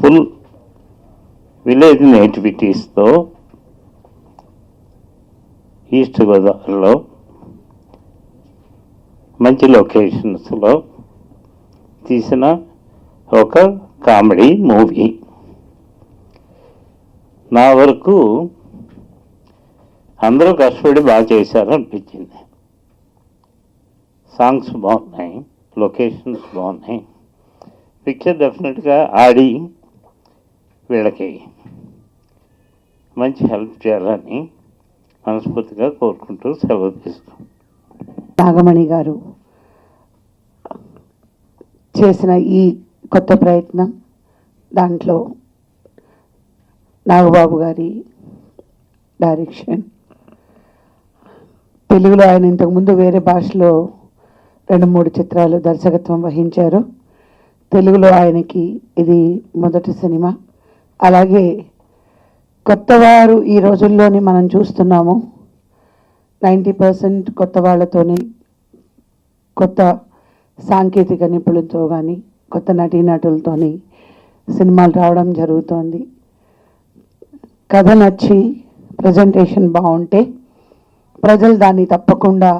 Full village నేటివిటీస్తో east గోదావరిలో మంచి లొకేషన్స్లో తీసిన ఒక కామెడీ మూవీ. నా వరకు అందరూ కష్టపడి బాగా చేశారు అనిపించింది. సాంగ్స్ బాగున్నాయి లొకేషన్స్ బాగున్నాయి. పిక్చర్ డెఫినెట్గా ఆడి వీళ్ళకి మంచి హెల్ప్ చేయాలని మనస్ఫూర్తిగా కోరుకుంటూ సెలవు తీసుకున్నాం నాగమణి గారు చేసిన ఈ కొత్త ప్రయత్నం దాంట్లో నాగబాబు గారి డైరెక్షన్ తెలుగులో ఆయన ఇంతకుముందు వేరే భాషలో రెండు మూడు చిత్రాలు దర్శకత్వం వహించారు. తెలుగులో ఆయనకి ఇది మొదటి సినిమా. అలాగే కొత్తవారు ఈ రోజుల్లోని మనం చూస్తున్నాము. నైంటీ పర్సెంట్ కొత్త వాళ్ళతోని కొత్త సాంకేతిక నిపుణులతో కానీ కొత్త నటీనటులతోని సినిమాలు రావడం జరుగుతోంది. కథ నచ్చి ప్రజెంటేషన్ బాగుంటే ప్రజలు దాన్ని తప్పకుండా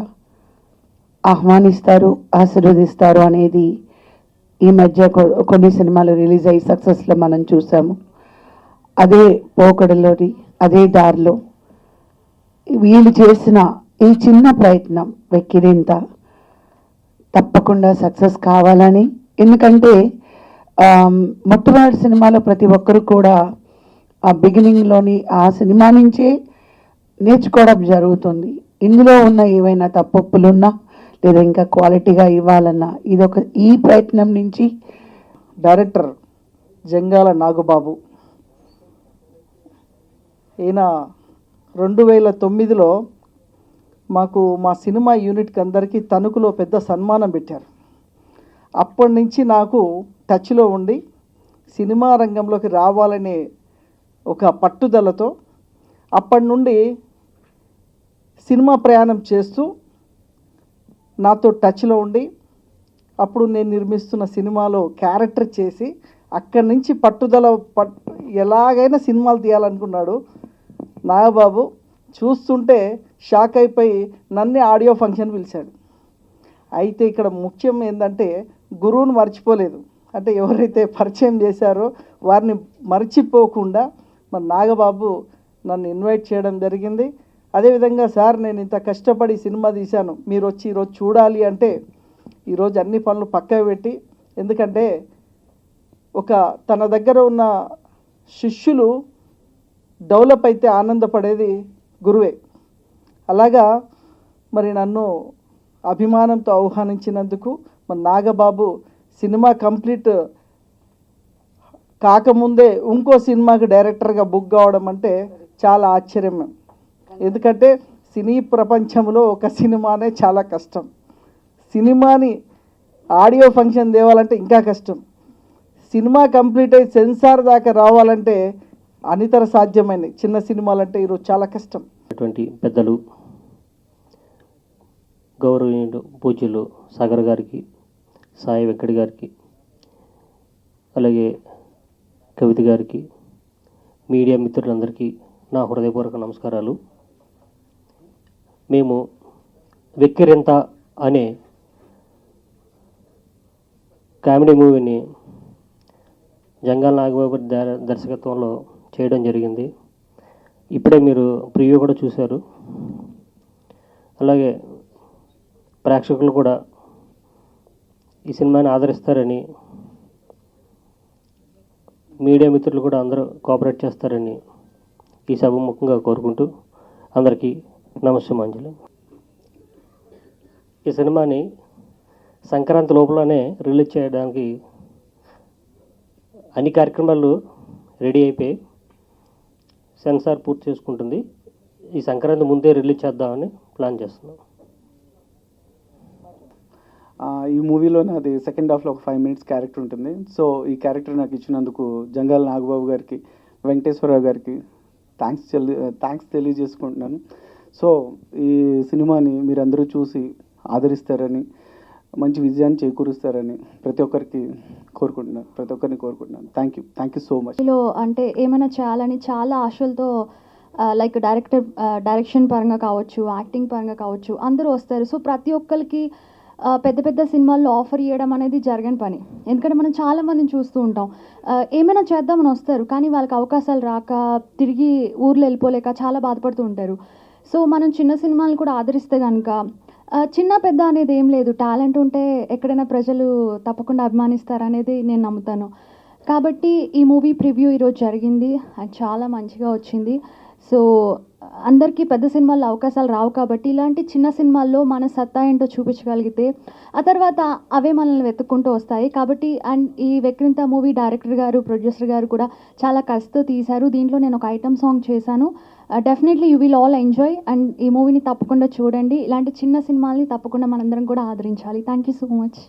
ఆహ్వానిస్తారు ఆశీర్వదిస్తారు అనేది ఈ మధ్య కొన్ని సినిమాలు రిలీజ్ అయ్యి సక్సెస్లో మనం చూసాము. అదే పోకడలోని అదే దారిలో వీళ్ళు చేసిన ఈ చిన్న ప్రయత్నం వెక్కిరింత తప్పకుండా సక్సెస్ కావాలని. ఎందుకంటే మొట్టమొదటి సినిమాలో ప్రతి ఒక్కరు కూడా ఆ బిగినింగ్లోని ఆ సినిమా నుంచే నేర్చుకోవడం జరుగుతుంది. ఇందులో ఉన్న ఏవైనా తప్పొప్పులున్నా లేదా ఇంకా క్వాలిటీగా ఇవ్వాలన్నా ఇదొక ఈ ప్రయత్నం నుంచి డైరెక్టర్ జంగాల నాగుబాబు. ఈయన రెండు వేల తొమ్మిదిలో మాకు మా సినిమా యూనిట్కి అందరికీ తణుకులో పెద్ద సన్మానం పెట్టారు. అప్పటి నుంచి నాకు టచ్లో ఉండి సినిమా రంగంలోకి రావాలనే ఒక పట్టుదలతో అప్పటి నుండి సినిమా ప్రయాణం చేస్తూ నాతో టచ్లో ఉండి అప్పుడు నేను నిర్మిస్తున్న సినిమాలో క్యారెక్టర్ చేసి అక్కడి నుంచి పట్టుదల పట్ ఎలాగైనా సినిమాలు తీయాలనుకున్నాడు. నాగబాబు చూస్తుంటే షాక్ అయిపోయి నన్నే ఆడియో ఫంక్షన్ పిలిచాడు. అయితే ఇక్కడ ముఖ్యం ఏంటంటే గురువును మర్చిపోలేదు. అంటే ఎవరైతే పరిచయం చేశారో వారిని మర్చిపోకుండా మరి నాగబాబు నన్ను ఇన్వైట్ చేయడం జరిగింది. అదేవిధంగా సార్ నేను ఇంత కష్టపడి సినిమా తీశాను. మీరు వచ్చి ఈరోజు చూడాలి అంటే ఈరోజు అన్ని పనులు పక్కకు పెట్టి ఎందుకంటే ఒక తన దగ్గర ఉన్న శిష్యులు డెవలప్ అయితే ఆనందపడేది గురువే. అలాగా మరి నన్ను అభిమానంతో ఆహ్వానించినందుకు మరి నాగబాబు సినిమా కంప్లీట్ కాకముందే ఇంకో సినిమాకి డైరెక్టర్గా బుక్ కావడం అంటే చాలా ఆశ్చర్యం. ఎందుకంటే సినీ ప్రపంచంలో ఒక సినిమానే చాలా కష్టం. సినిమాని ఆడియో ఫంక్షన్ తేవాలంటే ఇంకా కష్టం. సినిమా కంప్లీట్ అయ్యి సెన్సార్ దాకా రావాలంటే అనితర సాధ్యమైనవి చిన్న సినిమాలంటే ఈరోజు చాలా కష్టం. అటువంటి పెద్దలు గౌరవనీయులు పూజ్యులు సాగర్ గారికి సాయి వెంకట్ గారికి అలాగే కవిత గారికి మీడియా మిత్రులందరికీ నా హృదయపూర్వక నమస్కారాలు. మేము వెక్కిరింత అనే కామెడీ మూవీని జంగాల నాగబాబు దర్శకత్వంలో చేయడం జరిగింది. ఇప్పుడే మీరు ప్రివ్యూ కూడా చూశారు. అలాగే ప్రేక్షకులు కూడా ఈ సినిమాని ఆదరిస్తారని మీడియా మిత్రులు కూడా అందరూ కోఆపరేట్ చేస్తారని ఈ సభముఖంగా కోరుకుంటూ అందరికీ నమస్సమాంజలి ఈ సినిమాని సంక్రాంతి లోపలనే రిలీజ్ చేయడానికి అన్ని కార్యక్రమాలు రెడీ అయిపోయి సెన్సార్ పూర్తి చేసుకుంటుంది. ఈ సంక్రాంతి ముందే రిలీజ్ చేద్దామని ప్లాన్ చేస్తున్నాం. ఈ మూవీలో నాది సెకండ్ హాఫ్లో ఒక ఫైవ్ మినిట్స్ క్యారెక్టర్ ఉంటుంది. సో ఈ క్యారెక్టర్ నాకు ఇచ్చినందుకు జంగాల నాగబాబు గారికి వెంకటేశ్వరరావు గారికి థ్యాంక్స్ థ్యాంక్స్ తెలియజేసుకుంటున్నాను. సో ఈ సినిమాని మీరందరూ చూసి ఆదరిస్తారని మంచి విజయాన్ని చేకూరుస్తారని ప్రతి ఒక్కరికి కోరుకుంటున్నాను ప్రతి ఒక్కరిని కోరుకుంటున్నాను. Thank you thank you so మచ్లో అంటే ఏమైనా చేయాలని చాలా ఆశలతో లైక్ డైరెక్టర్ డైరెక్షన్ పరంగా కావచ్చు యాక్టింగ్ పరంగా కావచ్చు అందరూ వస్తారు. సో ప్రతి ఒక్కరికి పెద్ద పెద్ద సినిమాల్లో ఆఫర్ ఇవ్వడం అనేది జరగని పని. ఎందుకంటే మనం చాలా మందిని చూస్తూ ఉంటాం. ఏమైనా చేద్దామని వస్తారు కానీ వాళ్ళకి అవకాశాలు రాక తిరిగి ఊర్లో వెళ్ళిపోలేక చాలా బాధపడుతూ ఉంటారు. సో మనం చిన్న సినిమాలు కూడా ఆదరిస్తే కనుక చిన్న పెద్ద అనేది ఏం లేదు. టాలెంట్ ఉంటే ఎక్కడైనా ప్రజలు తప్పకుండా అభిమానిస్తారు అనేది నేను నమ్ముతాను. కాబట్టి ఈ మూవీ ప్రివ్యూ ఈరోజు జరిగింది. అండ్ చాలా మంచిగా వచ్చింది. సో అందరికీ పెద్ద సినిమాల్లో అవకాశాలు రావు కాబట్టి ఇలాంటి చిన్న సినిమాల్లో మన సత్తా ఏంటో చూపించగలిగితే ఆ తర్వాత అవే మనల్ని వెతుక్కుంటూ వస్తాయి. కాబట్టి అండ్ ఈ వెక్రింత మూవీ డైరెక్టర్ గారు ప్రొడ్యూసర్ గారు కూడా చాలా కసితో తీశారు. దీంట్లో నేను ఒక ఐటమ్ సాంగ్ చేశాను. Definitely you will all enjoy and ఈ మూవీని తప్పకుండా చూడండి. ఇలాంటి చిన్న సినిమాల్ని తప్పకుండా మనందరం కూడా ఆదరించాలి. Thank you so much